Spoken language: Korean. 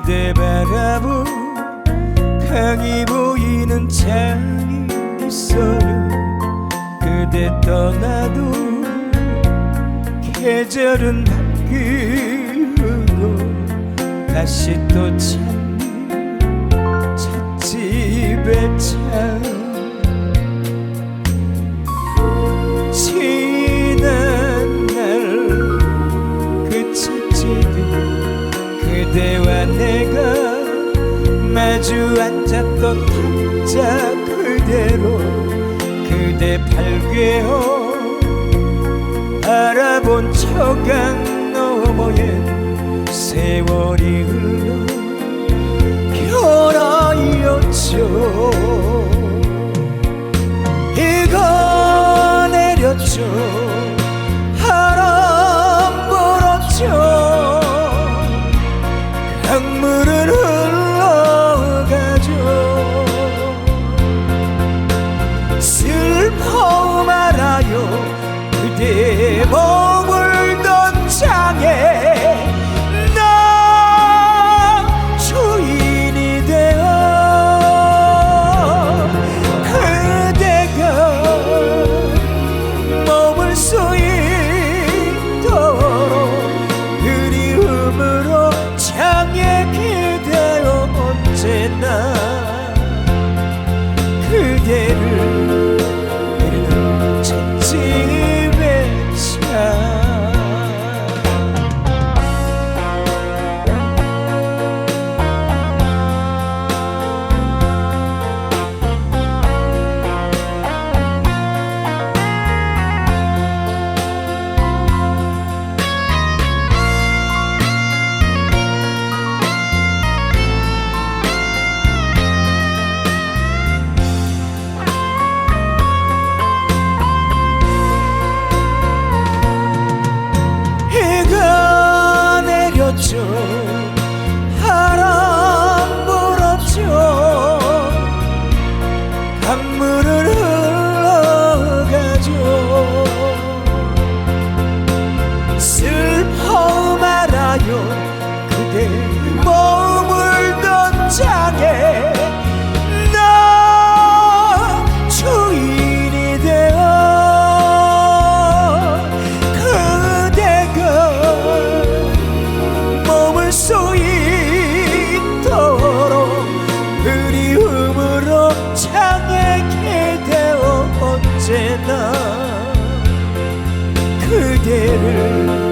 그대 바라보 강이 보이는 창이 있어요. 그대 떠나도 계절은 바뀌고 다시 또 찾니 찻집에 찾 마주 앉았던 탁자 그대로 그대 팔괴어 알아본 초강 너머에 세월이 흘러 내렸죠. 바람 불었죠. 강물은 흘러가죠. 슬퍼 말아요. 그대 그대를